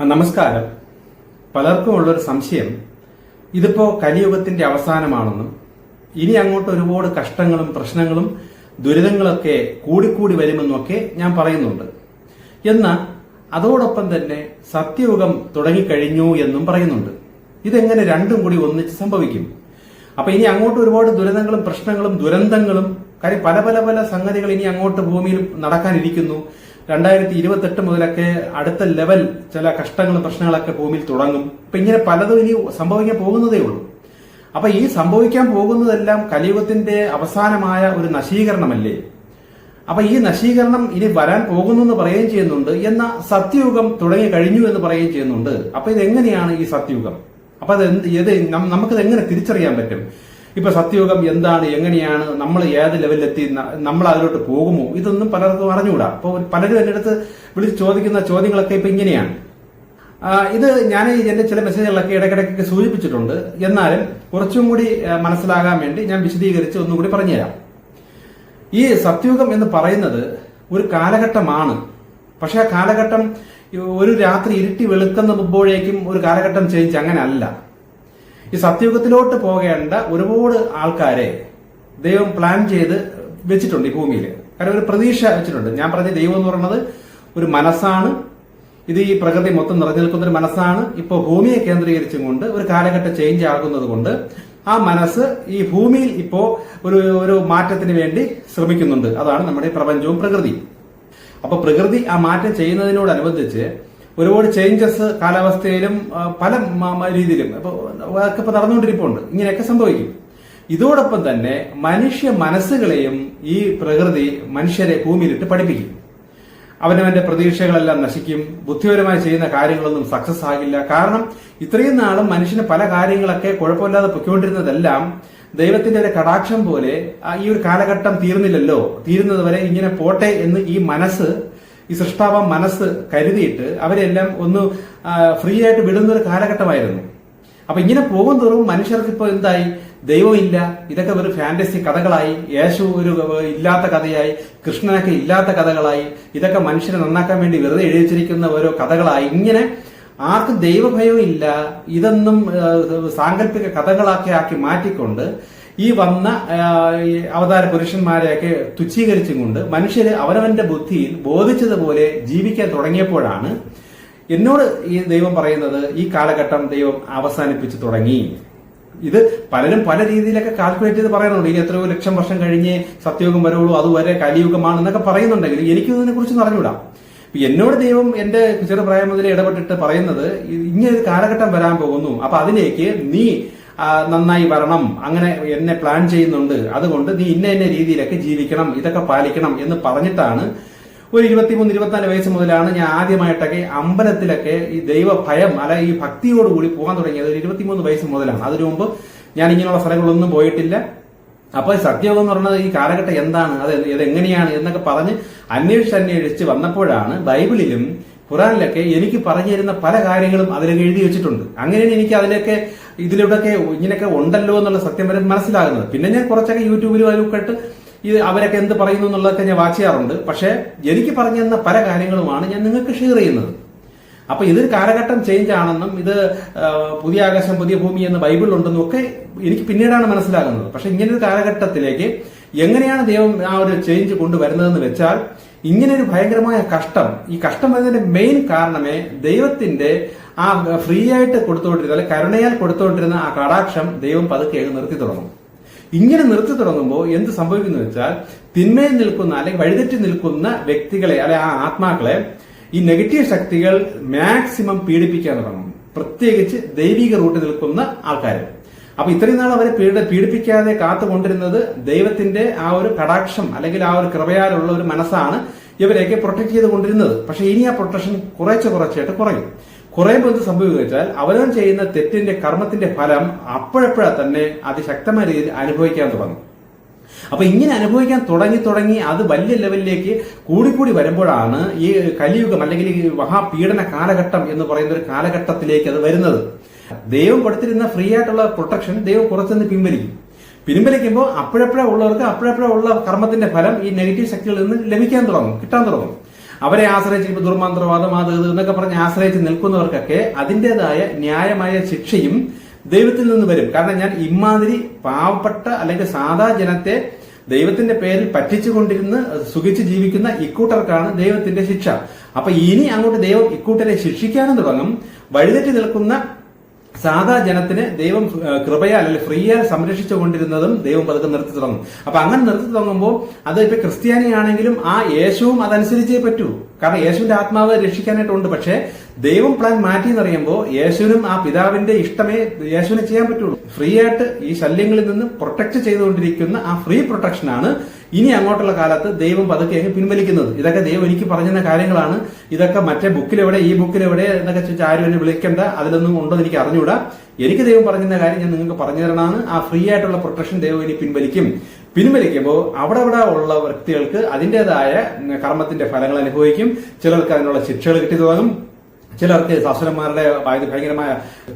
നമസ്കാരം. പലർക്കും ഉള്ളൊരു സംശയം. ഇതിപ്പോ കലിയുഗത്തിന്റെ അവസാനമാണെന്നും ഇനി അങ്ങോട്ട് ഒരുപാട് കഷ്ടങ്ങളും പ്രശ്നങ്ങളും ദുരിതങ്ങളൊക്കെ കൂടിക്കൂടി വരുമെന്നൊക്കെ ഞാൻ പറയുന്നുണ്ട്. എന്നാൽ അതോടൊപ്പം തന്നെ സത്യയുഗം തുടങ്ങിക്കഴിഞ്ഞു എന്നും പറയുന്നുണ്ട്. ഇതെങ്ങനെ രണ്ടും കൂടി ഒന്നിച്ച് സംഭവിക്കും? അപ്പൊ ഇനി അങ്ങോട്ട് ഒരുപാട് ദുരിതങ്ങളും പ്രശ്നങ്ങളും ദുരന്തങ്ങളും കാര്യം പല പല പല സംഗതികൾ ഇനി അങ്ങോട്ട് ഭൂമിയിൽ നടക്കാനിരിക്കുന്നു. രണ്ടായിരത്തി ഇരുപത്തെട്ട് മുതലൊക്കെ അടുത്ത ലെവൽ ചില കഷ്ടങ്ങളും പ്രശ്നങ്ങളൊക്കെ ഭൂമിയിൽ തുടങ്ങും. അപ്പൊ ഇങ്ങനെ പലതും ഇനി സംഭവിക്കാൻ പോകുന്നതേ ഉള്ളൂ. അപ്പൊ ഈ സംഭവിക്കാൻ പോകുന്നതെല്ലാം കലിയുഗത്തിന്റെ അവസാനമായ ഒരു നശീകരണമല്ലേ? അപ്പൊ ഈ നശീകരണം ഇനി വരാൻ പോകുന്നു എന്ന് പറയുകയും ചെയ്യുന്നുണ്ട്. എന്ന സത്യയുഗം തുടങ്ങി കഴിഞ്ഞു എന്ന് പറയുകയും ചെയ്യുന്നുണ്ട്. അപ്പൊ ഇത് എങ്ങനെയാണ് ഈ സത്യയുഗം അപ്പൊ അത് എന്ത് ഏത് നം- എങ്ങനെ തിരിച്ചറിയാൻ പറ്റും? ഇപ്പൊ സത്യയോഗം എന്താണ് എങ്ങനെയാണ് നമ്മൾ ഏത് ലെവലിലെത്തി നമ്മൾ അതിലോട്ട് പോകുമോ? ഇതൊന്നും പലർക്കും അറിഞ്ഞുകൂടാ. അപ്പൊ പലരും എന്റെ അടുത്ത് വിളിച്ച് ചോദിക്കുന്ന ചോദ്യങ്ങളൊക്കെ ഇപ്പൊ ഇങ്ങനെയാണ്. ഇത് ഞാൻ എന്റെ ചില മെസ്സേജുകളൊക്കെ ഇടയ്ക്കിടയ്ക്ക് സൂചിപ്പിച്ചിട്ടുണ്ട്. എന്നാലും കുറച്ചും കൂടി മനസ്സിലാകാൻ വേണ്ടി ഞാൻ വിശദീകരിച്ച് ഒന്നുകൂടി പറഞ്ഞുതരാം. ഈ സത്യുഗം എന്ന് പറയുന്നത് ഒരു കാലഘട്ടമാണ്. പക്ഷെ ആ കാലഘട്ടം ഒരു രാത്രി ഇരുട്ടി വെളുക്കുന്ന മുമ്പോഴേക്കും ഒരു കാലഘട്ടം ചേഞ്ച് അങ്ങനെ അല്ല ഈ സത്യുഗത്തിലോട്ട് പോകേണ്ട ഒരുപാട് ആൾക്കാരെ ദൈവം പ്ലാൻ ചെയ്ത് വെച്ചിട്ടുണ്ട് ഈ ഭൂമിയിൽ കാരണം ഒരു പ്രതീക്ഷ വെച്ചിട്ടുണ്ട്. ഞാൻ പറഞ്ഞ ദൈവം എന്ന് പറയുന്നത് ഒരു മനസ്സാണ്. ഇത് ഈ പ്രകൃതി മൊത്തം നിറഞ്ഞു നിൽക്കുന്ന ഒരു മനസ്സാണ്. ഇപ്പോൾ ഭൂമിയെ കേന്ദ്രീകരിച്ചും കൊണ്ട് ഒരു കാലഘട്ടം ചേഞ്ച് ആകുന്നത് കൊണ്ട് ആ മനസ്സ് ഈ ഭൂമിയിൽ ഇപ്പോ ഒരു ഒരു മാറ്റത്തിന് വേണ്ടി ശ്രമിക്കുന്നുണ്ട്. അതാണ് നമ്മുടെ പ്രപഞ്ചവും പ്രകൃതി അപ്പൊ പ്രകൃതി ആ മാറ്റം ചെയ്യുന്നതിനോടനുബന്ധിച്ച് ഒരുപാട് ചേഞ്ചസ് കാലാവസ്ഥയിലും പല രീതിയിലും ഇപ്പൊ അതൊക്കെ ഇപ്പൊ നടന്നുകൊണ്ടിരിപ്പുണ്ട്. ഇങ്ങനെയൊക്കെ സംഭവിക്കും. ഇതോടൊപ്പം തന്നെ മനുഷ്യ മനസ്സുകളെയും ഈ പ്രകൃതി മനുഷ്യരെ ഭൂമിയിലിട്ട് പഠിപ്പിക്കും. അവനവന്റെ പ്രതീക്ഷകളെല്ലാം നശിക്കും. ബുദ്ധിപരമായി ചെയ്യുന്ന കാര്യങ്ങളൊന്നും സക്സസ് ആകില്ല. കാരണം ഇത്രയും നാളും മനുഷ്യന് പല കാര്യങ്ങളൊക്കെ കുഴപ്പമില്ലാതെ പൊയ്ക്കൊണ്ടിരുന്നതെല്ലാം ദൈവത്തിന്റെ ഒരു കടാക്ഷം പോലെ ഈ ഒരു കാലഘട്ടം തീർന്നില്ലല്ലോ. തീരുന്നതുവരെ ഇങ്ങനെ പോട്ടെ എന്ന് ഈ മനസ്സ് ഈ സൃഷ്ടാവ മനസ്സ് കരുതിയിട്ട് അവരെല്ലാം ഒന്ന് ഫ്രീ ആയിട്ട് വിടുന്ന ഒരു കാലഘട്ടമായിരുന്നു. അപ്പൊ ഇങ്ങനെ പോകും തോറും മനുഷ്യർക്ക് ഇപ്പൊ എന്തായി? ദൈവമില്ല ഇതൊക്കെ ഒരു ഫാന്റസി കഥകളായി. യേശു ഒരു ഇല്ലാത്ത കഥയായി. കൃഷ്ണനൊക്കെ ഇല്ലാത്ത കഥകളായി. ഇതൊക്കെ മനുഷ്യനെ നന്നാക്കാൻ വേണ്ടി വെറുതെ എഴുതി വെച്ചിരിക്കുന്ന ഓരോ കഥകളായി. ഇങ്ങനെ ആർക്കും ദൈവഭയവും ഇല്ല. ഇതൊന്നും സാങ്കല്പിക കഥകളാക്കി ആക്കി മാറ്റിക്കൊണ്ട് ഈ വന്ന അവതാര പുരുഷന്മാരെയൊക്കെ തുച്ഛീകരിച്ചും കൊണ്ട് മനുഷ്യരെ അവനവന്റെ ബുദ്ധിയിൽ ബോധിച്ചതുപോലെ ജീവിക്കാൻ തുടങ്ങിയപ്പോഴാണ് എന്നോട് ഈ ദൈവം പറയുന്നത് ഈ കാലഘട്ടം ദൈവം അവസാനിപ്പിച്ചു തുടങ്ങി. ഇത് പലരും പല രീതിയിലൊക്കെ കാൽക്കുലേറ്റ് ചെയ്ത് പറയുന്നുണ്ട്. ഇനി എത്രയോ ലക്ഷം വർഷം കഴിഞ്ഞ് സത്യയുഗം വരുള്ളൂ അതുവരെ കലിയുഗമാണ് എന്നൊക്കെ പറയുന്നുണ്ടെങ്കിൽ എനിക്ക് ഇതിനെ കുറിച്ച് അറിഞ്ഞൂടാ എന്നോട് ദൈവം എന്റെ ചെറുപ്രായം മുതലേ ഇടപെട്ടിട്ട് പറയുന്നത് ഇങ്ങനെ ഒരു കാലഘട്ടം വരാൻ പോകുന്നു. അപ്പൊ അതിലേക്ക് നീ നന്നായി വരണം അങ്ങനെ എന്നെ പ്ലാൻ ചെയ്യുന്നുണ്ട്. അതുകൊണ്ട് നീ ഇന്ന ഇന്ന രീതിയിലൊക്കെ ജീവിക്കണം ഇതൊക്കെ പാലിക്കണം എന്ന് പറഞ്ഞിട്ടാണ് ഒരു ഇരുപത്തിമൂന്ന് ഇരുപത്തിനാല് വയസ്സ് മുതലാണ് ഞാൻ ആദ്യമായിട്ടൊക്കെ അമ്പലത്തിലൊക്കെ ഈ ദൈവ ഭയം അല്ല ഈ ഭക്തിയോടുകൂടി പോകാൻ തുടങ്ങിയത് ഒരു ഇരുപത്തിമൂന്ന് വയസ്സ് മുതലാണ്. അതിനു മുമ്പ് ഞാൻ ഇങ്ങനെയുള്ള സ്ഥലങ്ങളൊന്നും പോയിട്ടില്ല. അപ്പൊ സത്യം എന്ന് പറയുന്നത് ഈ കാലഘട്ടം എന്താണ് അത് ഇതെങ്ങനെയാണ് എന്നൊക്കെ പറഞ്ഞ് അന്വേഷിച്ച് അന്വേഷിച്ച് വന്നപ്പോഴാണ് ബൈബിളിലും ഖുറാനിലൊക്കെ എനിക്ക് പറഞ്ഞു തരുന്ന പല കാര്യങ്ങളും അതിലൊക്കെ എഴുതി വെച്ചിട്ടുണ്ട്. അങ്ങനെയാണ് എനിക്ക് അതിലൊക്കെ ഇതിലൂടെയൊക്കെ ഇങ്ങനെയൊക്കെ ഉണ്ടല്ലോ എന്നുള്ള സത്യം വരെ മനസ്സിലാകുന്നത്. പിന്നെ ഞാൻ കുറച്ചൊക്കെ യൂട്യൂബിലും അതിലൊക്കെ ഇട്ട് ഇത് അവരൊക്കെ എന്ത് പറയുന്നു എന്നുള്ളതൊക്കെ ഞാൻ വാച്ച് ചെയ്യാറുണ്ട് പക്ഷെ എനിക്ക് പറഞ്ഞു തന്ന പല കാര്യങ്ങളുമാണ് ഞാൻ നിങ്ങൾക്ക് ഷെയർ ചെയ്യുന്നത്. അപ്പൊ ഇതൊരു കാലഘട്ടം ചേഞ്ച് ആണെന്നും ഇത് പുതിയ ആകാശം പുതിയ ഭൂമി എന്ന് ബൈബിളിലുണ്ടെന്നും ഒക്കെ എനിക്ക് പിന്നീടാണ് മനസ്സിലാകുന്നത്. പക്ഷെ ഇങ്ങനെ ഒരു കാലഘട്ടത്തിലേക്ക് എങ്ങനെയാണ് ദൈവം ആ ഒരു ചേഞ്ച് കൊണ്ടുവരുന്നതെന്ന് വെച്ചാൽ ഇങ്ങനെ ഒരു ഭയങ്കരമായ കഷ്ടം. ഈ കഷ്ടം വരുന്നതിന്റെ മെയിൻ കാരണമേ ദൈവത്തിന്റെ ആ ഫ്രീ ആയിട്ട് കൊടുത്തുകൊണ്ടിരുന്ന അല്ലെ കരുണയാൽ കൊടുത്തുകൊണ്ടിരുന്ന ആ കടാക്ഷം ദൈവം പതുക്കെ നിർത്തി തുടങ്ങും. ഇങ്ങനെ നിർത്തി തുടങ്ങുമ്പോൾ എന്ത് സംഭവിക്കുന്നു വെച്ചാൽ തിന്മയിൽ നിൽക്കുന്ന അല്ലെങ്കിൽ വഴിതെറ്റി നിൽക്കുന്ന വ്യക്തികളെ അല്ലെ ആ ആത്മാക്കളെ ഈ നെഗറ്റീവ് ശക്തികൾ മാക്സിമം പീഡിപ്പിക്കാൻ തുടങ്ങും. പ്രത്യേകിച്ച് ദൈവിക റൂട്ടിൽ നിൽക്കുന്ന ആൾക്കാർ അപ്പൊ ഇത്രയും നാൾ അവരെ പീഡ പീഡിപ്പിക്കാതെ കാത്തുകൊണ്ടിരുന്നത് ദൈവത്തിന്റെ ആ ഒരു കടാക്ഷം അല്ലെങ്കിൽ ആ ഒരു കൃപയാലുള്ള ഒരു മനസ്സാണ് ഇവരെയൊക്കെ പ്രൊട്ടക്ട് ചെയ്ത് കൊണ്ടിരുന്നത് പക്ഷെ ഇനി ആ പ്രൊട്ടക്ഷൻ കുറച്ച് കുറച്ചായിട്ട് കുറയും. കുറയുമ്പോൾ എന്ത് സംഭവിക്കുക വെച്ചാൽ അവനവൻ ചെയ്യുന്ന തെറ്റിന്റെ കർമ്മത്തിന്റെ ഫലം അപ്പോഴപ്പോഴാ തന്നെ അതിശക്തമായ രീതിയിൽ അനുഭവിക്കാൻ തുടങ്ങും. അപ്പൊ ഇങ്ങനെ അനുഭവിക്കാൻ തുടങ്ങി തുടങ്ങി അത് വലിയ ലെവലിലേക്ക് കൂടിക്കൂടി വരുമ്പോഴാണ് ഈ കലിയുഗം അല്ലെങ്കിൽ ഈ മഹാപീഡന കാലഘട്ടം എന്ന് പറയുന്ന ഒരു കാലഘട്ടത്തിലേക്ക് അത് വരുന്നത്. ദൈവം കൊടുത്തിരുന്ന ഫ്രീ ആയിട്ടുള്ള പ്രൊട്ടക്ഷൻ ദൈവം കുറച്ചെന്ന് പിൻവലിക്കും. പിൻവലിക്കുമ്പോൾ അപ്പോഴപ്പോഴേ ഉള്ളവർക്ക് അപ്പോഴപ്പോഴേ ഉള്ള കർമ്മത്തിന്റെ ഫലം ഈ നെഗറ്റീവ് ശക്തികളിൽ നിന്ന് ലഭിക്കാൻ തുടങ്ങും കിട്ടാൻ തുടങ്ങും. അവരെ ആശ്രയിച്ച് ദുർമന്ത്രവാദം അത് എന്നൊക്കെ പറഞ്ഞ് ആശ്രയിച്ച് നിൽക്കുന്നവർക്കൊക്കെ അതിന്റെതായ ന്യായമായ ശിക്ഷയും ദൈവത്തിൽ നിന്ന് വരും. കാരണം ഞാൻ ഇമാതിരി പാവപ്പെട്ട അല്ലെങ്കിൽ സാധാ ജനത്തെ ദൈവത്തിന്റെ പേരിൽ പറ്റിച്ചുകൊണ്ടിരുന്ന് സുഖിച്ച് ജീവിക്കുന്ന ഇക്കൂട്ടർക്കാണ് ദൈവത്തിന്റെ ശിക്ഷ. അപ്പൊ ഇനി അങ്ങോട്ട് ദൈവം ഇക്കൂട്ടരെ ശിക്ഷിക്കാനും തുടങ്ങും. വഴിതെറ്റി നിൽക്കുന്ന സാധാ ജനത്തിന് ദൈവം കൃപയാൽ അല്ലെങ്കിൽ ഫ്രീയാൽ സംരക്ഷിച്ചു കൊണ്ടിരുന്നതും ദൈവം പതുക്കെ നിർത്തി തുടങ്ങും. അപ്പൊ അങ്ങനെ നിർത്തി തുടങ്ങുമ്പോൾ അത് ഇപ്പൊ ക്രിസ്ത്യാനിയാണെങ്കിലും ആ യേശുവും അതനുസരിച്ചേ പറ്റൂ. കാരണം യേശുവിന്റെ ആത്മാവ് രക്ഷിക്കാനായിട്ടുണ്ട്. പക്ഷേ ദൈവം പ്ലാൻ മാറ്റി എന്ന് പറയുമ്പോൾ യേശുവിനും ആ പിതാവിന്റെ ഇഷ്ടമേ യേശുവിനെ ചെയ്യാൻ പറ്റുള്ളൂ. ഫ്രീ ആയിട്ട് ഈ ശല്യങ്ങളിൽ നിന്ന് പ്രൊട്ടക്ട് ചെയ്തുകൊണ്ടിരിക്കുന്ന ആ ഫ്രീ പ്രൊട്ടക്ഷനാണ് ഇനി അങ്ങോട്ടുള്ള കാലത്ത് ദൈവം പതുക്കെ അങ്ങ് പിൻവലിക്കുന്നത്. ഇതൊക്കെ ദൈവം എനിക്ക് പറഞ്ഞ കാര്യങ്ങളാണ്. ഇതൊക്കെ മറ്റേ ബുക്കിലെവിടെ ഈ ബുക്കിലെവിടെ എന്നൊക്കെ ചോദിച്ചാൽ ആരും എന്നെ വിളിക്കണ്ട. അതിലൊന്നും ഉണ്ടോ എനിക്ക് അറിഞ്ഞുകൂടാ. എനിക്ക് ദൈവം പറഞ്ഞ കാര്യം ഞാൻ നിങ്ങൾക്ക് പറഞ്ഞു തരണമാണ് ആ ഫ്രീ ആയിട്ടുള്ള പ്രൊട്ടക്ഷൻ ദൈവം ഇനി പിൻവലിക്കും. പിൻവലിക്കുമ്പോൾ അവിടെ അവിടെ ഉള്ള വ്യക്തികൾക്ക് അതിന്റെതായ കർമ്മത്തിന്റെ ഫലങ്ങൾ അനുഭവിക്കും. ചിലർക്ക് അതിനുള്ള ശിക്ഷകൾ കിട്ടി തുടങ്ങും. ചിലർക്ക് സാസുരന്മാരുടെ ഭയങ്കരമായ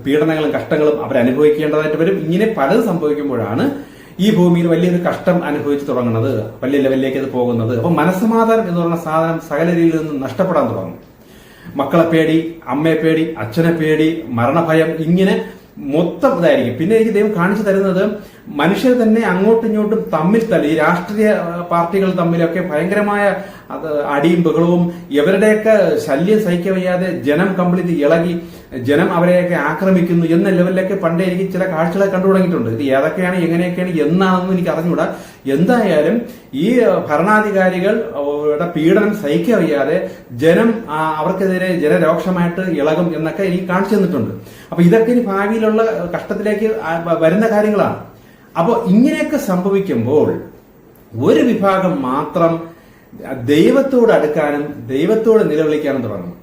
പീഡനങ്ങളും കഷ്ടങ്ങളും അവരനുഭവിക്കേണ്ടതായിട്ട് വരും. ഇങ്ങനെ പലത് സംഭവിക്കുമ്പോഴാണ് ഈ ഭൂമിയിൽ വലിയൊരു കഷ്ടം അനുഭവിച്ചു തുടങ്ങുന്നത് വലിയ ലെവലിലേക്ക് അത് പോകുന്നത്. അപ്പൊ മനസ്സമാധാനം എന്ന് പറയുന്ന സാധനം സകലരിയിൽ നിന്ന് നഷ്ടപ്പെടാൻ തുടങ്ങും. മക്കളെ പേടി അമ്മയെ പേടി അച്ഛനെ പേടി മരണഭയം ഇങ്ങനെ മൊത്തം ഇതായിരിക്കും. പിന്നെ എനിക്ക് ദൈവം കാണിച്ചു തരുന്നത് മനുഷ്യർ തന്നെ അങ്ങോട്ടും ഇങ്ങോട്ടും തമ്മിൽ തല്ലി രാഷ്ട്രീയ പാർട്ടികൾ തമ്മിലൊക്കെ ഭയങ്കരമായ അടിയും ബഹളവും ഇവരുടെയൊക്കെ ശല്യം സഹിക്കവയ്യാതെ ജനം കംപ്ലീറ്റ് ഇളകി ജനം അവരെയൊക്കെ ആക്രമിക്കുന്നു എന്ന ലെവലിലൊക്കെ പണ്ടേ എനിക്ക് ചില കാഴ്ചകളെ കണ്ടു തുടങ്ങിയിട്ടുണ്ട്. ഇത് ഏതൊക്കെയാണ് എങ്ങനെയൊക്കെയാണ് എന്നാണെന്നും എനിക്ക് അറിഞ്ഞുകൂടാ. എന്തായാലും ഈ ഭരണാധികാരികൾ പീഡനം സഹിക്കറിയാതെ ജനം അവർക്കെതിരെ ജനരോക്ഷമായിട്ട് ഇളകും എന്നൊക്കെ എനിക്ക് കാണിച്ചു തന്നിട്ടുണ്ട്. അപ്പൊ ഇതൊക്കെ ഇനി ഭാവിയിലുള്ള കഷ്ടത്തിലേക്ക് വരുന്ന കാര്യങ്ങളാണ്. അപ്പോൾ ഇങ്ങനെയൊക്കെ സംഭവിക്കുമ്പോൾ ഒരു വിഭാഗം മാത്രം ദൈവത്തോട് അടുക്കാനും ദൈവത്തോട് നിലവിളിക്കാനും തുടങ്ങും.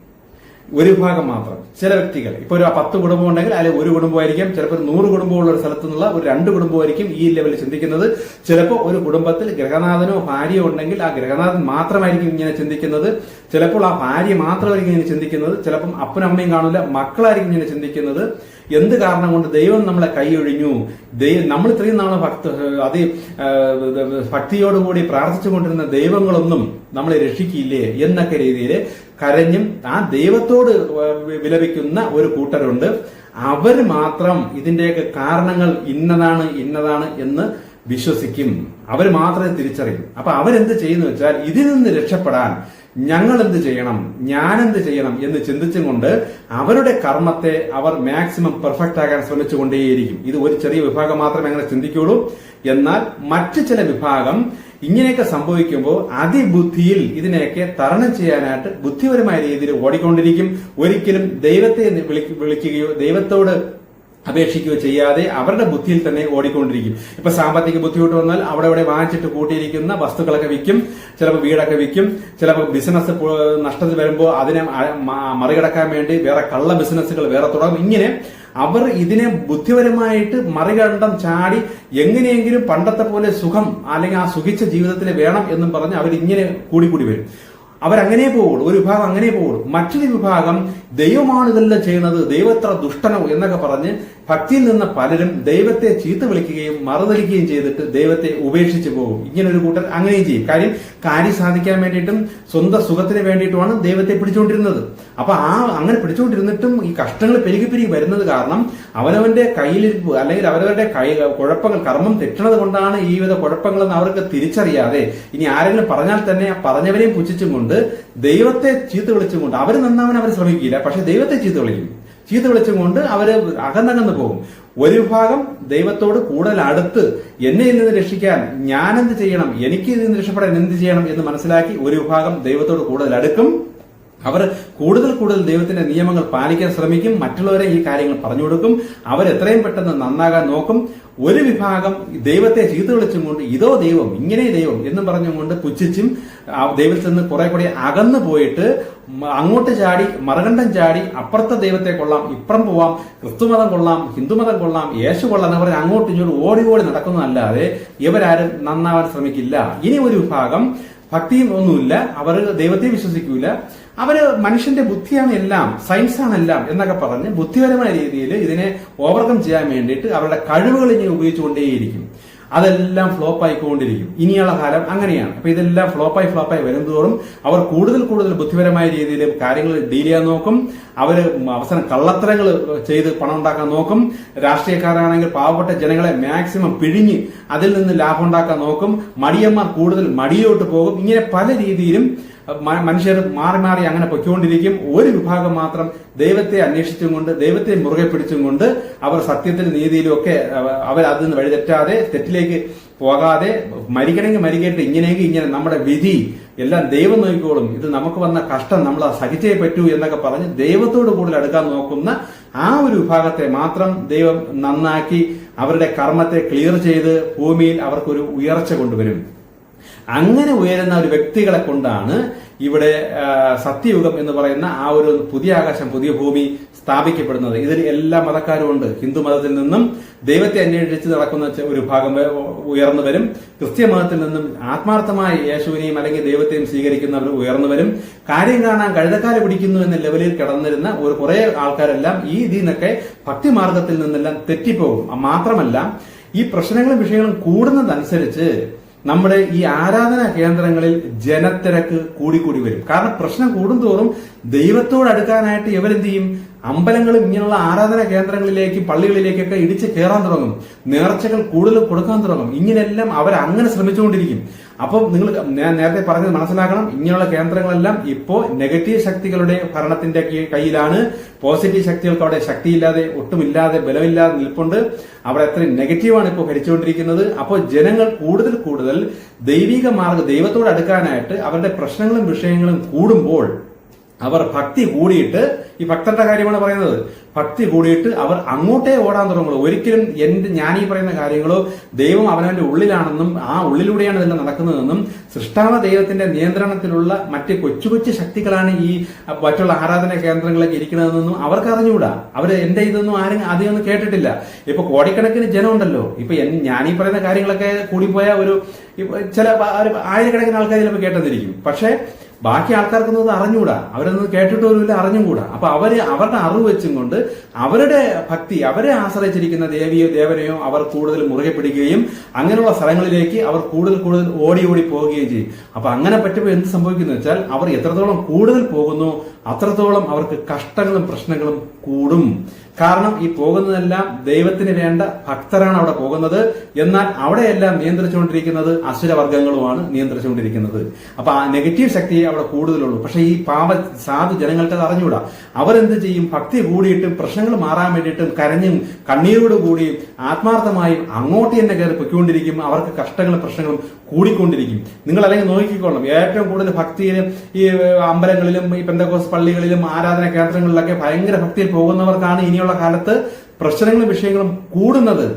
ഒരു ഭാഗം മാത്രം. ചില വ്യക്തികൾ. ഇപ്പൊ ഒരു പത്ത് കുടുംബം ഉണ്ടെങ്കിൽ അതിൽ ഒരു കുടുംബമായിരിക്കും ചിലപ്പോൾ നൂറ് കുടുംബമുള്ള ഒരു സ്ഥലത്തു നിന്നുള്ള ഒരു രണ്ട് കുടുംബമായിരിക്കും ഈ ലെവലിൽ ചിന്തിക്കുന്നത്. ചിലപ്പോൾ ഒരു കുടുംബത്തിൽ ഗ്രഹനാഥനോ ഭാര്യയോ ഉണ്ടെങ്കിൽ ആ ഗ്രഹനാഥൻ മാത്രമായിരിക്കും ഇങ്ങനെ ചിന്തിക്കുന്നത്. ചിലപ്പോൾ ആ ഭാര്യ മാത്രമായിരിക്കും ഇങ്ങനെ ചിന്തിക്കുന്നത്. ചിലപ്പം അപ്പനും അമ്മയും കാണില്ല മക്കളായിരിക്കും ഇങ്ങനെ ചിന്തിക്കുന്നത്. എന്ത് കാരണം കൊണ്ട് ദൈവം നമ്മളെ കൈയൊഴിഞ്ഞു ദൈവം നമ്മൾ ഇത്രയും നാളെ ഭക്ത അത് ഭക്തിയോടുകൂടി പ്രാർത്ഥിച്ചുകൊണ്ടിരുന്ന ദൈവങ്ങളൊന്നും നമ്മളെ രക്ഷിക്കില്ലേ? എന്നൊക്കെ രീതിയിൽ കരഞ്ഞും ആ ദൈവത്തോട് വിലപിക്കുന്ന ഒരു കൂട്ടരുണ്ട്. അവർ മാത്രം ഇതിന്റെയൊക്കെ കാരണങ്ങൾ ഇന്നതാണ് ഇന്നതാണ് എന്ന് വിശ്വസിക്കും. അവർ മാത്രമേ തിരിച്ചറിയും. അപ്പൊ അവരെന്ത് ചെയ്യുന്നു വെച്ചാൽ ഇതിൽ നിന്ന് രക്ഷപ്പെടാൻ ഞങ്ങൾ എന്ത് ചെയ്യണം ഞാൻ എന്ത് ചെയ്യണം എന്ന് ചിന്തിച്ചും കൊണ്ട് അവരുടെ കർമ്മത്തെ അവർ മാക്സിമം പെർഫെക്റ്റ് ആകാൻ ശ്രമിച്ചുകൊണ്ടേയിരിക്കും. ഇത് ഒരു ചെറിയ വിഭാഗം മാത്രമേ അങ്ങനെ ചിന്തിക്കുകയുള്ളൂ. എന്നാൽ മറ്റു ചില വിഭാഗം ഇങ്ങനെയൊക്കെ സംഭവിക്കുമ്പോൾ അതിബുദ്ധിയിൽ ഇതിനെയൊക്കെ തരണം ചെയ്യാനായിട്ട് ബുദ്ധിപരമായ രീതിയിൽ ഓടിക്കൊണ്ടിരിക്കും. ഒരിക്കലും ദൈവത്തെ വിളിക്ക- വിളിക്കുകയോ ദൈവത്തോട് അപേക്ഷിക്കുകയോ ചെയ്യാതെ അവരുടെ ബുദ്ധിയിൽ തന്നെ ഓടിക്കൊണ്ടിരിക്കും. ഇപ്പൊ സാമ്പത്തിക ബുദ്ധിമുട്ട് വന്നാൽ അവിടെ ഇവിടെ വാങ്ങിച്ചിട്ട് കൂട്ടിയിരിക്കുന്ന വസ്തുക്കളൊക്കെ വിൽക്കും. ചിലപ്പോൾ വീടൊക്കെ വിൽക്കും. ചിലപ്പോൾ ബിസിനസ് നഷ്ടത്തിൽ വരുമ്പോൾ അതിനെ മറികടക്കാൻ വേണ്ടി വേറെ കള്ള ബിസിനസ്സുകൾ വേറെ തുടങ്ങും. ഇങ്ങനെ അവർ ഇതിനെ ബുദ്ധിപരമായിട്ട് മറികണ്ടം ചാടി എങ്ങനെയെങ്കിലും പണ്ടത്തെ പോലെ സുഖം അല്ലെങ്കിൽ ആ സുഖിച്ച ജീവിതത്തിൽ വേണം എന്നും പറഞ്ഞ് അവർ ഇങ്ങനെ കൂടിക്കൂടി വരും. അവരങ്ങനെ പോവുള്ളൂ. ഒരു വിഭാഗം അങ്ങനെ പോവുള്ളൂ. മറ്റൊരു വിഭാഗം ദൈവമാണ് ഇതെല്ലാം ചെയ്യുന്നത് ദൈവത്ര ദുഷ്ടനോ എന്നൊക്കെ പറഞ്ഞ് ഭക്തിയിൽ നിന്ന് പലരും ദൈവത്തെ ചീത്ത വിളിക്കുകയും മറുതലിക്കുകയും ചെയ്തിട്ട് ദൈവത്തെ ഉപേക്ഷിച്ച് പോകും. ഇങ്ങനെ ഒരു കൂട്ടർ അങ്ങനെയും ചെയ്യും. കാര്യം കാര്യം സാധിക്കാൻ വേണ്ടിയിട്ടും സ്വന്തം സുഖത്തിന് വേണ്ടിയിട്ടുമാണ് ദൈവത്തെ പിടിച്ചുകൊണ്ടിരുന്നത്. അപ്പൊ ആ അങ്ങനെ പിടിച്ചുകൊണ്ടിരുന്നിട്ടും ഈ കഷ്ടങ്ങൾ പെരുകി പെരുകി വരുന്നത് കാരണം അവനവന്റെ കയ്യിലിരിപ്പ് അല്ലെങ്കിൽ അവരവരുടെ കൈ കുഴപ്പങ്ങൾ കർമ്മം തെറ്റണത് കൊണ്ടാണ് ഈ വിധ കുഴപ്പങ്ങളെന്ന് അവർക്ക് തിരിച്ചറിയാതെ ഇനി ആരെങ്കിലും പറഞ്ഞാൽ തന്നെ പറഞ്ഞവരെയും പുച്ഛിച്ചും കൊണ്ട് ദൈവത്തെ ചീത്ത വിളിച്ചും കൊണ്ട് അവർ നന്നാവാൻ അവർ ശ്രമിക്കില്ല പക്ഷെ ദൈവത്തെ ചീത്ത വിളിക്കും. ചീത്ത വിളിച്ചും കൊണ്ട് അവർ അകന്നകന്ന് പോകും. ഒരു വിഭാഗം ദൈവത്തോട് കൂടുതൽ അടുത്ത് എന്നെ നിന്ന് രക്ഷിക്കാൻ ഞാനെന്ത് ചെയ്യണം? എനിക്ക് ഇതിൽ നിന്ന് രക്ഷപ്പെടാൻ എന്ത് ചെയ്യണം എന്ന് മനസ്സിലാക്കി ഒരു വിഭാഗം ദൈവത്തോട് കൂടുതൽ അടുക്കും. അവർ കൂടുതൽ കൂടുതൽ ദൈവത്തിന്റെ നിയമങ്ങൾ പാലിക്കാൻ ശ്രമിക്കും മറ്റുള്ളവരെ ഈ കാര്യങ്ങൾ പറഞ്ഞു കൊടുക്കും. അവർ എത്രയും പെട്ടെന്ന് നന്നാകാൻ നോക്കും. ഒരു വിഭാഗം ദൈവത്തെ ചീത്ത വിളിച്ചും കൊണ്ട് ഇതോ ദൈവം ഇങ്ങനെ ദൈവം എന്ന് പറഞ്ഞുകൊണ്ട് പുച്ഛിച്ചും ദൈവത്തിൽ നിന്ന് കുറെ കൂടി അകന്നു പോയിട്ട് അങ്ങോട്ട് ചാടി മറുകണ്ഠം ചാടി അപ്പുറത്തെ ദൈവത്തെ കൊള്ളാം ഇപ്പുറം പോവാം ക്രിസ്തുമതം കൊള്ളാം ഹിന്ദുമതം കൊള്ളാം യേശു കൊള്ളാം എന്ന് പറഞ്ഞ് അങ്ങോട്ടും ഇങ്ങോട്ടും ഓടി ഓടി നടക്കുന്നതല്ലാതെ ഇവരാരും നന്നാവാൻ ശ്രമിക്കില്ല. ഇനി ഒരു വിഭാഗം ഭക്തിയും ഒന്നുമില്ല. അവർ ദൈവത്തെ വിശ്വസിക്കൂല. അവർ മനുഷ്യന്റെ ബുദ്ധിയാണ് എല്ലാം സയൻസാണ് എല്ലാം എന്നൊക്കെ പറഞ്ഞ് ബുദ്ധിപരമായ രീതിയിൽ ഇതിനെ ഓവർകം ചെയ്യാൻ വേണ്ടിയിട്ട് അവരുടെ കഴിവുകൾ ഇനി ഉപയോഗിച്ചുകൊണ്ടേയിരിക്കും. അതെല്ലാം ഫ്ലോപ്പ് ആയിക്കൊണ്ടിരിക്കും. ഇനിയുള്ള കാലം അങ്ങനെയാണ്. അപ്പൊ ഇതെല്ലാം ഫ്ലോപ്പായി ഫ്ലോപ്പായി വരുന്നതോറും അവർ കൂടുതൽ കൂടുതൽ ബുദ്ധിപരമായ രീതിയിൽ കാര്യങ്ങൾ ഡീൽ ചെയ്യാൻ നോക്കും. അവർ അവസാനം കള്ളത്തരങ്ങൾ ചെയ്ത് പണം ഉണ്ടാക്കാൻ നോക്കും. രാഷ്ട്രീയക്കാരാണെങ്കിൽ പാവപ്പെട്ട ജനങ്ങളെ മാക്സിമം പിഴിഞ്ഞ് അതിൽ നിന്ന് ലാഭം ഉണ്ടാക്കാൻ നോക്കും. മടിയന്മാർ കൂടുതൽ മടിയോട്ട് പോകും. ഇങ്ങനെ പല രീതിയിലും മനുഷ്യർ മാറി മാറി അങ്ങനെ പൊയ്ക്കൊണ്ടിരിക്കും. ഒരു വിഭാഗം മാത്രം ദൈവത്തെ അന്വേഷിച്ചും കൊണ്ട് ദൈവത്തെ മുറുകെ പിടിച്ചും കൊണ്ട് അവർ സത്യത്തിലും നീതിയിലും ഒക്കെ അവർ അതിൽ നിന്ന് വഴിതെറ്റാതെ തെറ്റിലേക്ക് പോകാതെ മരിക്കണമെങ്കിൽ മരിക്കട്ടെ ഇങ്ങനെയെങ്കിൽ ഇങ്ങനെ നമ്മുടെ വിധി എല്ലാം ദൈവം നോക്കിക്കോളും. ഇത് നമുക്ക് വന്ന കഷ്ടം നമ്മൾ സഹിച്ചേ പറ്റൂ എന്നൊക്കെ പറഞ്ഞ് ദൈവത്തോട് കൂടുതൽ അടുക്കാൻ നോക്കുന്ന ആ ഒരു വിഭാഗത്തെ മാത്രം ദൈവം നന്നാക്കി അവരുടെ കർമ്മത്തെ ക്ലിയർ ചെയ്ത് ഭൂമിയിൽ അവർക്കൊരു ഉയർച്ച കൊണ്ടുവരും. അങ്ങനെ ഉയരുന്ന ഒരു വ്യക്തികളെ കൊണ്ടാണ് ഇവിടെ സത്യയുഗം എന്ന് പറയുന്ന ആ ഒരു പുതിയ ആകാശം പുതിയ ഭൂമി സ്ഥാപിക്കപ്പെടുന്നത്. ഇതിൽ എല്ലാ മതക്കാരും ഉണ്ട്. ഹിന്ദു മതത്തിൽ നിന്നും ദൈവത്തെ അന്വേഷിച്ച് നടക്കുന്ന ഒരു ഭാഗം ഉയർന്നു വരും. ക്രിസ്ത്യ മതത്തിൽ നിന്നും ആത്മാർത്ഥമായി യേശുവിനെയും അല്ലെങ്കിൽ ദൈവത്തെയും സ്വീകരിക്കുന്നവർ ഉയർന്നു വരും. കാര്യം കാണാൻ കഴുതക്കാരെ പിടിക്കുന്നു എന്ന ലെവലിൽ കിടന്നിരുന്ന ഒരു കുറെ ആൾക്കാരെല്ലാം ഈ ഇതിൽ നിന്നൊക്കെ ഭക്തിമാർഗത്തിൽ നിന്നെല്ലാം തെറ്റിപ്പോകും. മാത്രമല്ല ഈ പ്രശ്നങ്ങളും വിഷയങ്ങളും കൂടുന്നതനുസരിച്ച് നമ്മുടെ ഈ ആരാധനാ കേന്ദ്രങ്ങളിൽ ജനത്തിരക്ക് കൂടിക്കൂടി വരും. കാരണം പ്രശ്നം കൂടുന്തോറും ദൈവത്തോട് അടുക്കാനായിട്ട് ഇവരെന്ത് ചെയ്യും? അമ്പലങ്ങളും ഇങ്ങനെയുള്ള ആരാധന കേന്ദ്രങ്ങളിലേക്ക് പള്ളികളിലേക്കൊക്കെ ഇടിച്ച് കയറാൻ തുടങ്ങും. നേർച്ചകൾ കൂടുതൽ കൊടുക്കാൻ തുടങ്ങും. ഇങ്ങനെയെല്ലാം അവർ അങ്ങനെ ശ്രമിച്ചുകൊണ്ടിരിക്കും. അപ്പം നിങ്ങൾ നേരത്തെ പറഞ്ഞത് മനസ്സിലാക്കണം. ഇങ്ങനെയുള്ള കേന്ദ്രങ്ങളെല്ലാം ഇപ്പോ നെഗറ്റീവ് ശക്തികളുടെ ഭരണത്തിന്റെ കയ്യിലാണ്. പോസിറ്റീവ് ശക്തികൾക്ക് അവിടെ ശക്തിയില്ലാതെ ഒട്ടുമില്ലാതെ ബലമില്ലാതെ നിൽപ്പുണ്ട്. അവിടെ എത്ര നെഗറ്റീവാണ് ഇപ്പോൾ ഭരിച്ചുകൊണ്ടിരിക്കുന്നത്. അപ്പോൾ ജനങ്ങൾ കൂടുതൽ കൂടുതൽ ദൈവിക മാർഗ ദൈവത്തോട് അടുക്കാനായിട്ട് അവരുടെ പ്രശ്നങ്ങളും വിഷയങ്ങളും കൂടുമ്പോൾ അവർ ഭക്തി കൂടിയിട്ട് ഈ ഭക്തരുടെ കാര്യമാണ് പറയുന്നത്. ഭക്തി കൂടിയിട്ട് അവർ അങ്ങോട്ടേ ഓടാൻ തുടങ്ങുള്ളൂ. ഒരിക്കലും എന്റെ ഞാൻ ഈ പറയുന്ന കാര്യങ്ങളോ ദൈവം അവനവന്റെ ഉള്ളിലാണെന്നും ആ ഉള്ളിലൂടെയാണ് ഇതെല്ലാം നടക്കുന്നതെന്നും സൃഷ്ടാവ ദൈവത്തിന്റെ നിയന്ത്രണത്തിലുള്ള മറ്റ് കൊച്ചു കൊച്ചു ശക്തികളാണ് ഈ മറ്റുള്ള ആരാധന കേന്ദ്രങ്ങളിലേക്ക് ഇരിക്കുന്നതെന്നും അവർക്ക് അറിഞ്ഞുകൂടാ അവർ എന്റെ ഇതൊന്നും ആരും അധികമൊന്നും കേട്ടിട്ടില്ല. ഇപ്പൊ കോടിക്കണക്കിന് ജനമുണ്ടല്ലോ. ഇപ്പൊ ഞാൻ ഈ പറയുന്ന കാര്യങ്ങളൊക്കെ കൂടിപ്പോയ ഒരു ചില ആയിരക്കണക്കിന് ആൾക്കാർ ചിലപ്പോൾ കേട്ടെന്നിരിക്കും പക്ഷേ ബാക്കി ആൾക്കാർക്കൊന്നും അത് അറിഞ്ഞുകൂടാ അവരൊന്നും പോലുമില്ല അറിഞ്ഞുകൂടാ. അപ്പൊ അവർ അവരുടെ അറിവ് വെച്ചും കൊണ്ട് അവരുടെ ഭക്തി അവരെ ആശ്രയിച്ചിരിക്കുന്ന ദേവിയോ ദേവനെയോ അവർ കൂടുതൽ മുറുകെ പിടിക്കുകയും അങ്ങനെയുള്ള സ്ഥലങ്ങളിലേക്ക് അവർ കൂടുതൽ കൂടുതൽ ഓടി ഓടി പോവുകയും ചെയ്യും. അപ്പൊ അങ്ങനെ പറ്റുമ്പോൾ എന്ത് സംഭവിക്കുന്നു വെച്ചാൽ അവർ എത്രത്തോളം കൂടുതൽ പോകുന്നു അത്രത്തോളം അവർക്ക് കഷ്ടങ്ങളും പ്രശ്നങ്ങളും കൂടും. കാരണം ഈ പോകുന്നതെല്ലാം ദൈവത്തിന് വേണ്ട ഭക്തരാണ് അവിടെ പോകുന്നത്. എന്നാൽ അവിടെയെല്ലാം നിയന്ത്രിച്ചുകൊണ്ടിരിക്കുന്നത് അസുരവർഗങ്ങളുമാണ് നിയന്ത്രിച്ചുകൊണ്ടിരിക്കുന്നത്. അപ്പൊ ആ നെഗറ്റീവ് ശക്തിയെ അവിടെ കൂടുതലുള്ളൂ. പക്ഷെ ഈ പാവ സാധു ജനങ്ങൾക്ക് അത് അറിഞ്ഞുകൂടാ. അവരെന്ത് ചെയ്യും? ഭക്തി കൂടിയിട്ടും പ്രശ്നങ്ങൾ മാറാൻ വേണ്ടിയിട്ടും കരഞ്ഞും കണ്ണീരോട് കൂടിയും ആത്മാർത്ഥമായും അങ്ങോട്ട് തന്നെ കയറി പൊയ്ക്കൊണ്ടിരിക്കും. അവർക്ക് കഷ്ടങ്ങളും പ്രശ്നങ്ങളും കൂടിക്കൊണ്ടിരിക്കും. നിങ്ങൾ അല്ലെങ്കിൽ നോക്കിക്കോളണം. ഏറ്റവും കൂടുതൽ ഭക്തിയിൽ ഈ അമ്പലങ്ങളിലും ഈ പെന്തകോസ് പള്ളികളിലും ആരാധന കേന്ദ്രങ്ങളിലൊക്കെ ഭയങ്കര ഭക്തിയിൽ പോകുന്നവർക്കാണ് ഇനിയുള്ള കാലത്ത് പ്രശ്നങ്ങളും വിഷയങ്ങളും കൂടുന്നത്.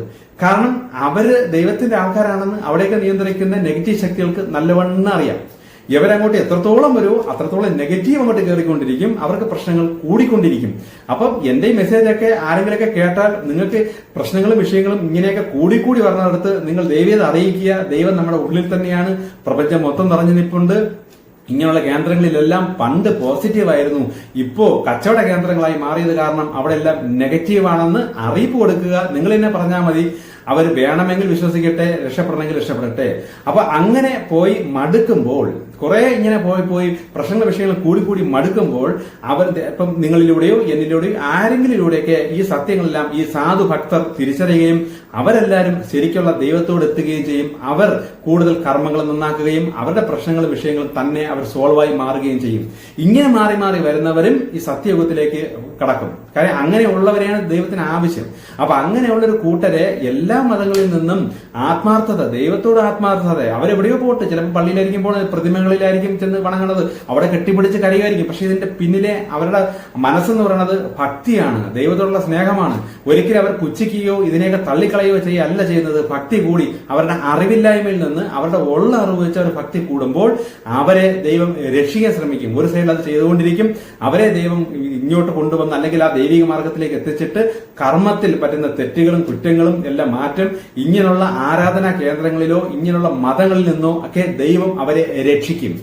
കാരണം അവർ ദൈവത്തിന്റെ ആൾക്കാരാണെന്ന് അവിടെയൊക്കെ നിയന്ത്രിക്കുന്ന നെഗറ്റീവ് ശക്തികൾക്ക് നല്ലവണ്ണം അറിയാം. ഇവരങ്ങോട്ട് എത്രത്തോളം വരുമോ അത്രത്തോളം നെഗറ്റീവ് അങ്ങോട്ട് കയറിക്കൊണ്ടിരിക്കും അവർക്ക് പ്രശ്നങ്ങൾ കൂടിക്കൊണ്ടിരിക്കും. അപ്പം എന്റെ മെസ്സേജ് ഒക്കെ ആരെങ്കിലൊക്കെ കേട്ടാൽ നിങ്ങൾക്ക് പ്രശ്നങ്ങളും വിഷയങ്ങളും ഇങ്ങനെയൊക്കെ കൂടിക്കൂടി വരുന്നിടത്ത് നിങ്ങൾ ദൈവീയത അറിയിക്കുക. ദൈവം നമ്മുടെ ഉള്ളിൽ തന്നെയാണ്. പ്രപഞ്ചം മൊത്തം നിറഞ്ഞു നിൽപ്പുണ്ട്. ഇങ്ങനെയുള്ള കേന്ദ്രങ്ങളിലെല്ലാം പണ്ട് പോസിറ്റീവ് ആയിരുന്നു. ഇപ്പോ കച്ചവട കേന്ദ്രങ്ങളായി മാറിയത് കാരണം അവിടെ എല്ലാം നെഗറ്റീവ് ആണെന്ന് അറിയിപ്പ് കൊടുക്കുക. നിങ്ങൾ തന്നെ പറഞ്ഞാൽ മതി. അവർ വേണമെങ്കിൽ വിശ്വസിക്കട്ടെ രക്ഷപ്പെടണമെങ്കിൽ രക്ഷപ്പെടട്ടെ. അപ്പൊ അങ്ങനെ പോയി മടുക്കുമ്പോൾ കുറെ ഇങ്ങനെ പോയി പോയി പ്രശ്നങ്ങൾ വിഷയങ്ങൾ കൂടി കൂടി മടുക്കുമ്പോൾ അവർ ഇപ്പം നിങ്ങളിലൂടെയോ എന്നിലൂടെയോ ആരെങ്കിലൂടെയൊക്കെ ഈ സത്യങ്ങളെല്ലാം ഈ സാധു ഭക്തർ തിരിച്ചറിയുകയും അവരെല്ലാവരും ശരിക്കുള്ള ദൈവത്തോട് എത്തുകയും ചെയ്യും. അവർ കൂടുതൽ കർമ്മങ്ങൾ നന്നാക്കുകയും അവരുടെ പ്രശ്നങ്ങളും വിഷയങ്ങളും തന്നെ അവർ സോൾവായി മാറുകയും ചെയ്യും. ഇങ്ങനെ മാറി മാറി വരുന്നവരും ഈ സത്യയുഗത്തിലേക്ക് കടക്കും. കാര്യം അങ്ങനെയുള്ളവരെയാണ് ദൈവത്തിന് ആവശ്യം. അപ്പൊ അങ്ങനെയുള്ള ഒരു കൂട്ടരെ എല്ലാ മതങ്ങളിൽ നിന്നും ആത്മാർത്ഥത ദൈവത്തോട് ആത്മാർത്ഥത അവരെവിടെയോ പോട്ട്. ചിലപ്പോൾ പള്ളിയിലായിരിക്കും പോണത് പ്രതിമകളിലായിരിക്കും ചെന്ന് വണങ്ങണത് അവിടെ കെട്ടിപ്പിടിച്ച് കരയുമായിരിക്കും. പക്ഷെ ഇതിന്റെ പിന്നിലെ അവരുടെ മനസ്സെന്ന് പറയുന്നത് ഭക്തിയാണ് ദൈവത്തോടുള്ള സ്നേഹമാണ്. ഒരിക്കലും അവർ പുച്ഛിക്കുകയോ ഇതിനെയൊക്കെ തള്ളിക്കളയുകയോ ചെയ്യല്ല ചെയ്യുന്നത് ഭക്തി കൂടി. അവരുടെ അറിവില്ലായ്മയിൽ നിന്ന് അവരുടെ ഉള്ള അറിവ് വെച്ച് അവർ ഭക്തി കൂടുമ്പോൾ അവരെ ദൈവം രക്ഷിക്കാൻ ശ്രമിക്കും. ഒരു സൈഡിൽ അത് ചെയ്തുകൊണ്ടിരിക്കും. അവരെ ദൈവം ഇങ്ങോട്ട് കൊണ്ടുവന്ന് അല്ലെങ്കിൽ ആ ദൈവിക മാർഗത്തിലേക്ക് എത്തിച്ചിട്ട് കർമ്മത്തിൽ പറ്റുന്ന തെറ്റുകളും കുറ്റങ്ങളും എല്ലാം മാറ്റും. ഇങ്ങനെയുള്ള ആരാധനാ കേന്ദ്രങ്ങളിലോ ഇങ്ങനെയുള്ള മതങ്ങളിൽ നിന്നോ ഒക്കെ ദൈവം അവരെ രക്ഷിക്കും.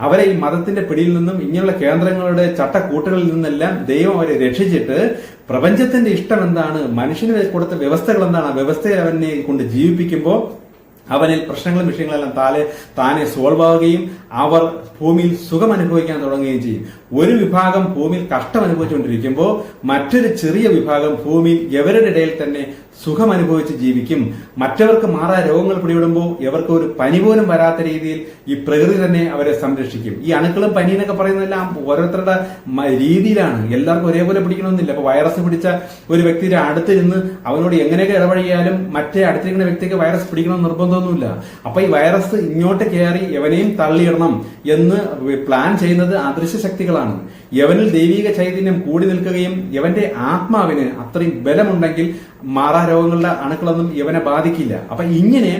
അവരെ ഈ മതത്തിന്റെ പിടിയിൽ നിന്നും ഇങ്ങനെയുള്ള കേന്ദ്രങ്ങളുടെ ചട്ടക്കൂട്ടുകളിൽ നിന്നെല്ലാം ദൈവം അവരെ രക്ഷിച്ചിട്ട് പ്രപഞ്ചത്തിന്റെ ഇഷ്ടം എന്താണ്? മനുഷ്യന് കൊടുത്ത വ്യവസ്ഥകൾ എന്താണ്? ആ വ്യവസ്ഥയിൽ അവനെ കൊണ്ട് ജീവിപ്പിക്കുമ്പോൾ അവനിൽ പ്രശ്നങ്ങളും വിഷയങ്ങളെല്ലാം താലെ താനെ സോൾവ് ആവുകയും അവർ ഭൂമിയിൽ സുഖം അനുഭവിക്കാൻ തുടങ്ങുകയും ചെയ്യും. ഒരു വിഭാഗം ഭൂമിയിൽ കഷ്ടം അനുഭവിച്ചുകൊണ്ടിരിക്കുമ്പോൾ മറ്റൊരു ചെറിയ വിഭാഗം ഭൂമിയിൽ എവരുടെ ഇടയിൽ തന്നെ സുഖം അനുഭവിച്ച് ജീവിക്കും. മറ്റവർക്ക് മാറാ രോഗങ്ങൾ പിടിപെടുമ്പോൾ ഇവർക്ക് ഒരു പനി പോലും വരാത്ത രീതിയിൽ ഈ പ്രകൃതി തന്നെ അവരെ സംരക്ഷിക്കും. ഈ അണുക്കളും പനി എന്നൊക്കെ പറയുന്നതെല്ലാം ഓരോരുത്തരുടെ രീതിയിലാണ്. എല്ലാവർക്കും ഒരേപോലെ പിടിക്കണമെന്നില്ല. അപ്പൊ വൈറസ് പിടിച്ച ഒരു വ്യക്തിയുടെ അടുത്ത് നിന്ന് അവനോട് എങ്ങനെയൊക്കെ ഇടപഴകിയാലും മറ്റേ അടുത്തിരിക്കുന്ന വ്യക്തിക്ക് വൈറസ് പിടിക്കണം നിർബന്ധമൊന്നുമില്ല. അപ്പൊ ഈ വൈറസ് ഇങ്ങോട്ട് കയറി എവനെയും തള്ളിയിടണം. എന്ന് പ്ലാൻ ചെയ്യുന്നത് അദൃശ്യ ശക്തികളാണ്. യവനിൽ ദൈവിക ചൈതന്യം കൂടി നിൽക്കുകയും യവന്റെ ആത്മാവിന് അത്രയും ബലമുണ്ടെങ്കിൽ മാറാ രോഗങ്ങളുടെ അണുക്കളൊന്നും യവനെ ബാധിക്കില്ല. അപ്പൊ ഇങ്ങനെ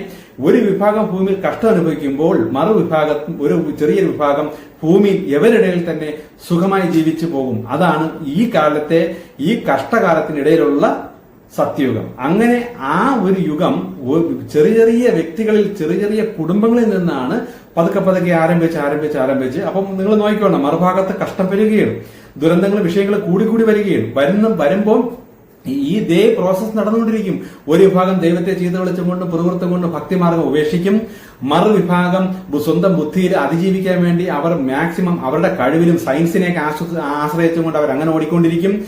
ഒരു വിഭാഗം ഭൂമിയിൽ കഷ്ടം അനുഭവിക്കുമ്പോൾ മറുവിഭാഗം ഒരു ചെറിയൊരു വിഭാഗം ഭൂമിയിൽ എവരിടയിൽ തന്നെ സുഖമായി ജീവിച്ചു പോകും. അതാണ് ഈ കാലത്തെ ഈ കഷ്ടകാലത്തിനിടയിലുള്ള സത്യയുഗം. അങ്ങനെ ആ ഒരു യുഗം ചെറിയ ചെറിയ വ്യക്തികളിൽ ചെറിയ ചെറിയ കുടുംബങ്ങളിൽ നിന്നാണ് പതുക്കെ പതുക്കെ ആരംഭിച്ച് ആരംഭിച്ച് ആരംഭിച്ച്. അപ്പം നിങ്ങൾ നോക്കിക്കോണം മറുഭാഗത്ത് കഷ്ടം വരികയാണ് ദുരന്തങ്ങൾ വിഷയങ്ങൾ കൂടി കൂടി വരികയാണ് വരുന്ന വരുമ്പോൾ ഈ- ദേ പ്രോസസ് നടന്നുകൊണ്ടിരിക്കും. ഒരു വിഭാഗം ദൈവത്തെ ചീത്ത വിളിച്ചും കൊണ്ട് പ്രവൃത്തം കൊണ്ട് ഭക്തിമാർഗം ഉപേക്ഷിക്കും. മറുവിഭാഗം സ്വന്തം ബുദ്ധിയിൽ അതിജീവിക്കാൻ വേണ്ടി അവർ മാക്സിമം അവരുടെ കഴിവിലും സയൻസിനെയൊക്കെ ആശ്രയിച്ചുകൊണ്ട് അവർ അങ്ങനെ ഓടിക്കൊണ്ടിരിക്കും.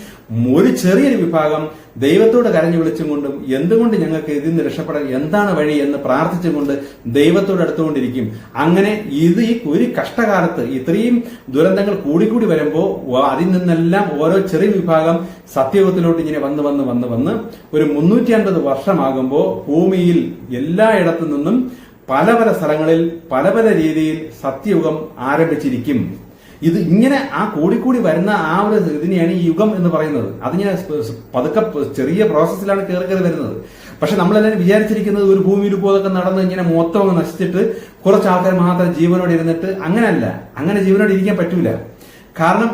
ഒരു ചെറിയൊരു വിഭാഗം ദൈവത്തോട് കരഞ്ഞു വിളിച്ചും കൊണ്ടും എന്തുകൊണ്ട് ഞങ്ങൾക്ക് ഇതിൽ നിന്ന് രക്ഷപ്പെടാൻ എന്താണ് വഴി എന്ന് പ്രാർത്ഥിച്ചുകൊണ്ട് ദൈവത്തോട് അടുത്തുകൊണ്ടിരിക്കും. അങ്ങനെ ഇത് ഈ ഒരു കഷ്ടകാലത്ത് ഇത്രയും ദുരന്തങ്ങൾ കൂടിക്കൂടി വരുമ്പോൾ അതിൽ നിന്നെല്ലാം ഓരോ ചെറിയ വിഭാഗം സത്യയുഗത്തിലോട്ട് ഇങ്ങനെ വന്ന് വന്ന് വന്ന് വന്ന് ഒരു മുന്നൂറ്റി അൻപത് വർഷമാകുമ്പോൾ ഭൂമിയിൽ എല്ലായിടത്തു നിന്നും പല പല സ്ഥലങ്ങളിൽ പല പല രീതിയിൽ സത്യയുഗം ആരംഭിച്ചിരിക്കും. ഇത് ഇങ്ങനെ ആ കൂടിക്കൂടി വരുന്ന ആ ഒരു ഇതിനെയാണ് ഈ യുഗം എന്ന് പറയുന്നത്. അതിങ്ങനെ പതുക്കെ ചെറിയ പ്രോസസ്സിലാണ് കയറി കയറി വരുന്നത്. പക്ഷെ നമ്മളെല്ലാവരും വിചാരിച്ചിരിക്കുന്നത് ഒരു ഭൂമിയിൽ പോലൊക്കെ നടന്ന് ഇങ്ങനെ മൊത്തം അങ്ങ് നശിച്ചിട്ട് കുറച്ച് ആൾക്കാർ മാത്രം ജീവനോടെ ഇരുന്നിട്ട് അങ്ങനെയല്ല. അങ്ങനെ ജീവനോടെ ഇരിക്കാൻ പറ്റൂല. കാരണം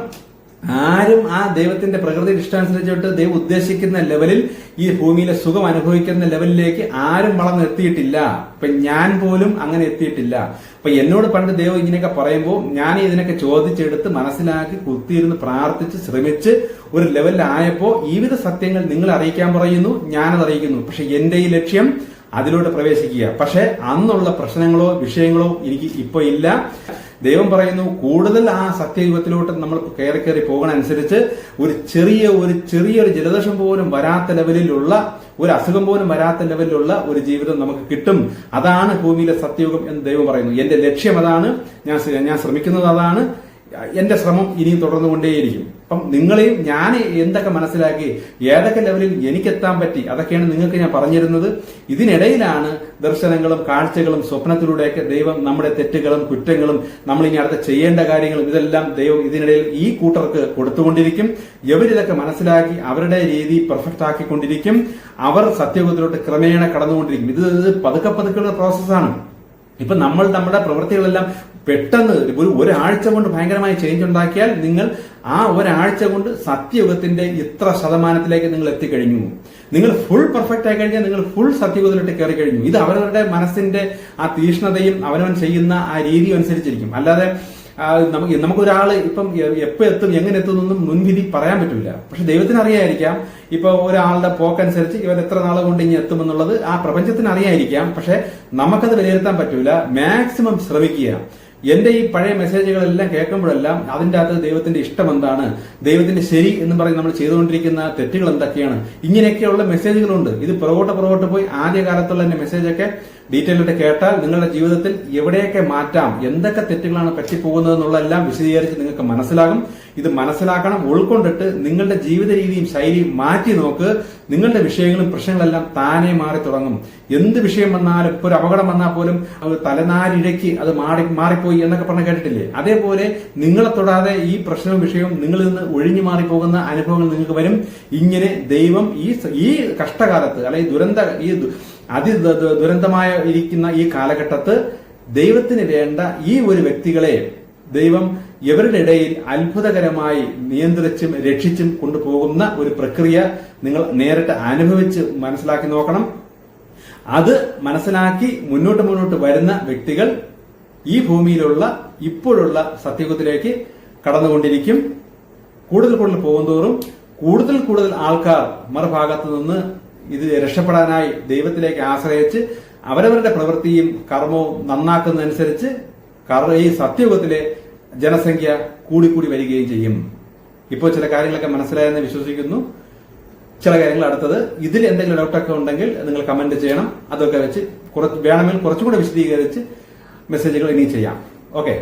ആരും ആ ദൈവത്തിന്റെ പ്രകൃതി ഇഷ്ടാനുസരിച്ചിട്ട് ദൈവം ഉദ്ദേശിക്കുന്ന ലെവലിൽ ഈ ഭൂമിയിലെ സുഖം അനുഭവിക്കുന്ന ലെവലിലേക്ക് ആരും വളർന്നെത്തിയിട്ടില്ല ഇപ്പൊ ഞാൻ പോലും അങ്ങനെ എത്തിയിട്ടില്ല. അപ്പൊ എന്നോട് പണ്ട് ദൈവം ഇങ്ങനെയൊക്കെ പറയുമ്പോൾ ഞാൻ ഇതിനൊക്കെ ചോദിച്ചെടുത്ത് മനസ്സിലാക്കി കുത്തിയിരുന്ന് പ്രാർത്ഥിച്ച് ശ്രമിച്ച് ഒരു ലെവലിലായപ്പോ ഈ വിധ സത്യങ്ങൾ നിങ്ങൾ അറിയിക്കാൻ പറയുന്നു ഞാനത് അറിയിക്കുന്നു. പക്ഷെ എന്റെ ഈ ലക്ഷ്യം അതിലൂടെ പ്രവേശിക്കുക. പക്ഷെ അന്നുള്ള പ്രശ്നങ്ങളോ വിഷയങ്ങളോ എനിക്ക് ഇപ്പൊ ഇല്ല. ദൈവം പറയുന്നു കൂടുതൽ ആ സത്യയുഗത്തിലോട്ട് നമ്മൾ കയറി കയറി പോകണനുസരിച്ച് ഒരു ചെറിയ ഒരു ചെറിയൊരു ജലദോഷം പോലും വരാത്ത ലെവലിലുള്ള ഒരു അസുഖം പോലും വരാത്ത ലെവലിലുള്ള ഒരു ജീവിതം നമുക്ക് കിട്ടും. അതാണ് ഭൂമിയിലെ സത്യയുഗം എന്ന് ദൈവം പറയുന്നു. എന്റെ ലക്ഷ്യം അതാണ്. ഞാൻ ഞാൻ ശ്രമിക്കുന്നത് അതാണ്. എന്റെ ശ്രമം ഇനിയും തുടർന്നുകൊണ്ടേയിരിക്കും. അപ്പം നിങ്ങളെയും ഞാൻ എന്തൊക്കെ മനസ്സിലാക്കി ഏതൊക്കെ ലെവലിൽ എനിക്കെത്താൻ പറ്റി അതൊക്കെയാണ് നിങ്ങൾക്ക് ഞാൻ പറഞ്ഞിരുന്നത്. ഇതിനിടയിലാണ് ദർശനങ്ങളും കാഴ്ചകളും സ്വപ്നത്തിലൂടെയൊക്കെ ദൈവം നമ്മുടെ തെറ്റുകളും കുറ്റങ്ങളും നമ്മൾ ഇനി അടുത്ത ചെയ്യേണ്ട കാര്യങ്ങളും ഇതെല്ലാം ദൈവം ഇതിനിടയിൽ ഈ കൂട്ടർക്ക് കൊടുത്തുകൊണ്ടിരിക്കും. ഇവരിതൊക്കെ മനസ്സിലാക്കി അവരുടെ രീതി പെർഫെക്റ്റ് ആക്കിക്കൊണ്ടിരിക്കും. അവർ സത്യയുഗത്തിലോട്ട് ക്രമേണ കടന്നുകൊണ്ടിരിക്കും. ഇത് പതുക്കെ പതുക്കെയുള്ള പ്രോസസ്സാണ് ഇപ്പൊ നമ്മൾ നമ്മുടെ പ്രവൃത്തികളെല്ലാം പെട്ടെന്ന് ഒരു ഒരാഴ്ച കൊണ്ട് ഭയങ്കരമായ ചേഞ്ച് ഉണ്ടാക്കിയാൽ നിങ്ങൾ ആ ഒരാഴ്ച കൊണ്ട് സത്യയുഗത്തിന്റെ ഇത്ര ശതമാനത്തിലേക്ക് നിങ്ങൾ എത്തിക്കഴിഞ്ഞു. നിങ്ങൾ ഫുൾ പെർഫെക്റ്റ് ആയി കഴിഞ്ഞാൽ നിങ്ങൾ ഫുൾ സത്യയുഗത്തിലോട്ട് കയറി കഴിഞ്ഞു. ഇത് അവരവരുടെ മനസ്സിന്റെ ആ തീഷ്ണതയും അവനവൻ ചെയ്യുന്ന ആ രീതി അനുസരിച്ചിരിക്കും. അല്ലാതെ നമുക്ക് നമുക്കൊരാൾ ഇപ്പം എപ്പോ എത്തും എങ്ങനെ എത്തും എന്നൊന്നും മുൻവിധി പറയാൻ പറ്റില്ല പക്ഷെ ദൈവത്തിന് അറിയായിരിക്കാം ഇപ്പൊ ഒരാളുടെ പോക്കനുസരിച്ച് ഇവർ എത്ര നാൾ കൊണ്ട് ഇനി എത്തുമെന്നുള്ളത് ആ പ്രപഞ്ചത്തിന് അറിയായിരിക്കാം. പക്ഷെ നമുക്കത് വിലയിരുത്താൻ പറ്റൂല. മാക്സിമം ശ്രമിക്കുക. എന്റെ ഈ പഴയ മെസ്സേജുകളെല്ലാം കേൾക്കുമ്പോഴെല്ലാം അതിന്റെ അകത്ത് ദൈവത്തിന്റെ ഇഷ്ടം എന്താണ്? ദൈവത്തിന്റെ ശരി എന്ന് പറഞ്ഞ് നമ്മൾ ചെയ്തുകൊണ്ടിരിക്കുന്ന തെറ്റുകൾ എന്തൊക്കെയാണ്? ഇങ്ങനെയൊക്കെയുള്ള മെസ്സേജുകളുണ്ട്. ഇത് പുറകോട്ട് പുറകോട്ട് പോയി ആദ്യകാലത്തുള്ള എന്റെ മെസ്സേജൊക്കെ ഡീറ്റെയിൽ കേട്ടാൽ നിങ്ങളുടെ ജീവിതത്തിൽ എവിടെയൊക്കെ മാറ്റാം എന്തൊക്കെ തെറ്റുകളാണ് പറ്റിപ്പോകുന്നത് എന്നുള്ളതെല്ലാം വിശദീകരിച്ച് നിങ്ങൾക്ക് മനസ്സിലാകും. ഇത് മനസ്സിലാക്കണം ഉൾക്കൊണ്ടിട്ട് നിങ്ങളുടെ ജീവിത രീതിയും ശൈലിയും മാറ്റി നോക്ക്. നിങ്ങളുടെ വിഷയങ്ങളും പ്രശ്നങ്ങളെല്ലാം താനെ മാറി തുടങ്ങും. എന്ത് വിഷയം വന്നാലും ഇപ്പോൾ ഒരു അപകടം വന്നാൽ പോലും അത് തലനാരിഴക്കി അത് മാറി മാറിപ്പോയി എന്നൊക്കെ പറഞ്ഞ് കേട്ടിട്ടില്ലേ? അതേപോലെ നിങ്ങളെ തൊടാതെ ഈ പ്രശ്നവും വിഷയവും നിങ്ങളിൽ നിന്ന് ഒഴിഞ്ഞു മാറി പോകുന്ന അനുഭവങ്ങൾ നിങ്ങൾക്ക് വരും. ഇങ്ങനെ ദൈവം ഈ ഈ കഷ്ടകാലത്ത് അല്ലെങ്കിൽ ദുരന്ത ഈ അതി ദുരന്തമായ ഇരിക്കുന്ന ഈ കാലഘട്ടത്ത് ദൈവത്തിന് വേണ്ട ഈ ഒരു വ്യക്തികളെ ദൈവം ഇവരുടെ ഇടയിൽ അത്ഭുതകരമായി നിയന്ത്രിച്ചും രക്ഷിച്ചും കൊണ്ടുപോകുന്ന ഒരു പ്രക്രിയ നിങ്ങൾ നേരിട്ട് അനുഭവിച്ച് മനസ്സിലാക്കി നോക്കണം. അത് മനസ്സിലാക്കി മുന്നോട്ട് മുന്നോട്ട് വരുന്ന വ്യക്തികൾ ഈ ഭൂമിയിലുള്ള ഇപ്പോഴുള്ള സത്യയുഗത്തിലേക്ക് കടന്നുകൊണ്ടിരിക്കും. കൂടുതൽ കൂടുതൽ പോകുന്തോറും കൂടുതൽ കൂടുതൽ ആൾക്കാർ മറുഭാഗത്ത് നിന്ന് ഇത് രക്ഷപ്പെടാനായി ദൈവത്തിലേക്ക് ആശ്രയിച്ച് അവരവരുടെ പ്രവൃത്തിയും കർമ്മവും നന്നാക്കുന്നതനുസരിച്ച് ഈ സത്യയുഗത്തിലെ ജനസംഖ്യ കൂടിക്കൂടി വരികയും ചെയ്യും. ഇപ്പോൾ ചില കാര്യങ്ങളൊക്കെ മനസ്സിലായെന്ന് വിശ്വസിക്കുന്നു. ചില കാര്യങ്ങൾ അടുത്തത് ഇതിൽ എന്തെങ്കിലും ഡൗട്ടൊക്കെ ഉണ്ടെങ്കിൽ നിങ്ങൾ കമന്റ് ചെയ്യണം. അതൊക്കെ വെച്ച് കുറച്ച് വേണമെങ്കിൽ കുറച്ചുകൂടെ വിശദീകരിച്ച് മെസ്സേജുകൾ ഇനി ചെയ്യാം. ഓക്കെ